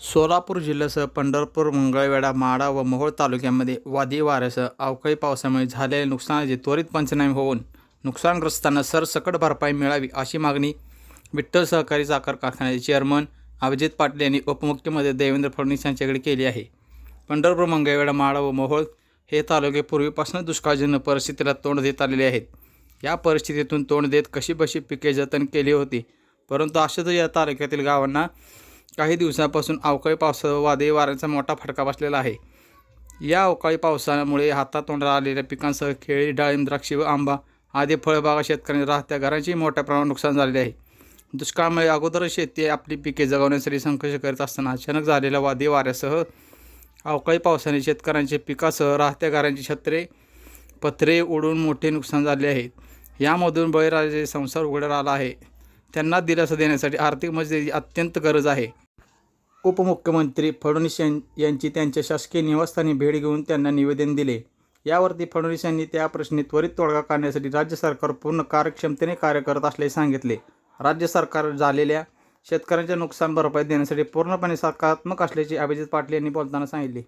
सोलापूर जिल्ह्यासह पंढरपूर मंगळवेढा माडा व मोहोळ तालुक्यामध्ये वादी वाऱ्यासह अवकाळी पावसामुळे झालेल्या नुकसानाचे त्वरित पंचनामे होऊन नुकसानग्रस्तांना सरसकट भरपाई मिळावी अशी मागणी विठ्ठल सहकारी साखर कारखान्याचे चेअरमन अभिजित पाटील यांनी उपमुख्यमंत्री देवेंद्र फडणवीस यांच्याकडे केली आहे. पंढरपूर मंगळवेढा माडा व मोहोळ हे तालुके पूर्वीपासून दुष्काळजन्य परिस्थितीला तोंड देत आलेले आहेत. या परिस्थितीतून तोंड देत कशीबशी पिके जतन केली होती परंतु अशातच या तालुक्यातील गावांना काही दिवसांपासून अवकाळी पावसा वादळी वाऱ्यांचा मोठा फटका बसलेला आहे. या अवकाळी पावसामुळे हातातोंडाला आलेल्या पिकांसह केळी डाळिंब द्राक्षे व आंबा आदी फळबागा शेतकऱ्यांनी राहत्या घरांचेही मोठ्या प्रमाणात नुकसान झालेले आहे. दुष्काळामुळे अगोदर शेती आपली पिके जगवण्यासाठी संघर्ष करत असताना अचानक झालेल्या वादळी वाऱ्यासह अवकाळी पावसाने शेतकऱ्यांचे पिकासह राहत्या घरांची छत्रे पत्रे उडून मोठे नुकसान झाले आहे. यामधून बळीराजाचे संसार उघड्यावर आला आहे. त्यांना दिलासा देण्यासाठी आर्थिक मदतीची अत्यंत गरज आहे. उपमुख्यमंत्री फडणवीस यां- यांची त्यांच्या शासकीय निवासस्थानी भेट घेऊन त्यांना निवेदन दिले. यावरती फडणवीस यांनी त्या प्रश्नी त्वरित तोडगा काढण्यासाठी राज्य सरकार पूर्ण कार्यक्षमतेने कार्य करत असल्याचे सांगितले. राज्य सरकार झालेल्या शेतकऱ्यांच्या नुकसान भरपाई देण्यासाठी पूर्णपणे सकारात्मक असल्याचे अभिजित पाटील यांनी बोलताना सांगितले.